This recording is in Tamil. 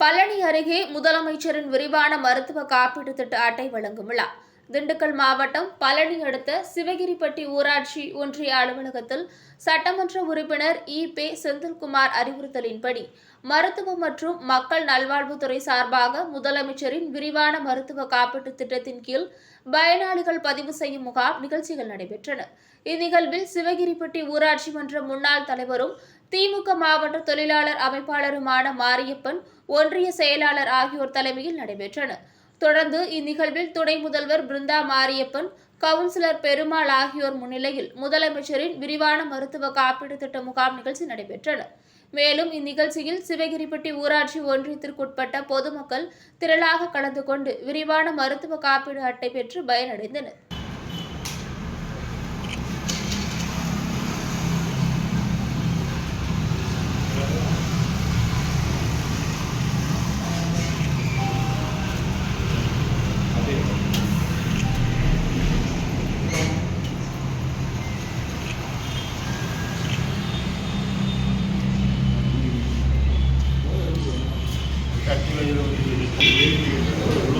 பழனி அருகே முதலமைச்சரின் விரிவான மருத்துவ காப்பீட்டு திட்ட அட்டை வழங்கும் விழா. திண்டுக்கல் மாவட்டம் பழனி அடுத்த சிவகிரிப்பட்டி ஊராட்சி ஒன்றிய அலுவலகத்தில் சட்டமன்ற உறுப்பினர் இ பே செந்தில்குமார் அறிவுறுத்தலின்படி மருத்துவம் மற்றும் மக்கள் நல்வாழ்வுத்துறை சார்பாக முதலமைச்சரின் விரிவான மருத்துவ காப்பீட்டு திட்டத்தின் கீழ் பயனாளிகள் பதிவு செய்யும் முகாம் நிகழ்ச்சிகள் நடைபெற்றன. இந்நிகழ்வில் சிவகிரிப்பட்டி ஊராட்சி மன்ற முன்னாள் தலைவரும் திமுக மாவட்ட தொழிலாளர் அமைப்பாளருமான மாரியப்பன் ஒன்றிய செயலாளர் ஆகியோர் தலைமையில் நடைபெற்றன. தொடர்ந்து இந்நிகழ்வில் துணை முதல்வர் பிருந்தா மாரியப்பன் கவுன்சிலர் பெருமாள் ஆகியோர் முன்னிலையில் முதலமைச்சரின் விரிவான மருத்துவ காப்பீடு திட்ட முகாம் நிகழ்ச்சி நடைபெற்றன. மேலும் இந்நிகழ்ச்சியில் சிவகிரிப்பட்டி ஊராட்சி ஒன்றியத்திற்குட்பட்ட பொதுமக்கள் திரளாக கலந்து கொண்டு விரிவான மருத்துவ காப்பீடு அட்டை பெற்று பயனடைந்தனர். calculo yo lo que